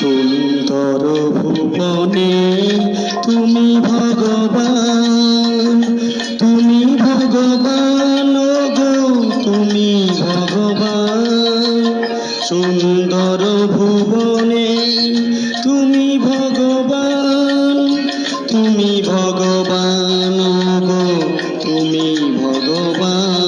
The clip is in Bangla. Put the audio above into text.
সুন্দর ভুবনে তুমি ভগবান তুমি ভগবান গো, তুমি ভগবান। সুন্দর ভুবনে, তুমি ভগবান তুমি ভগবান গো, তুমি ভগবান।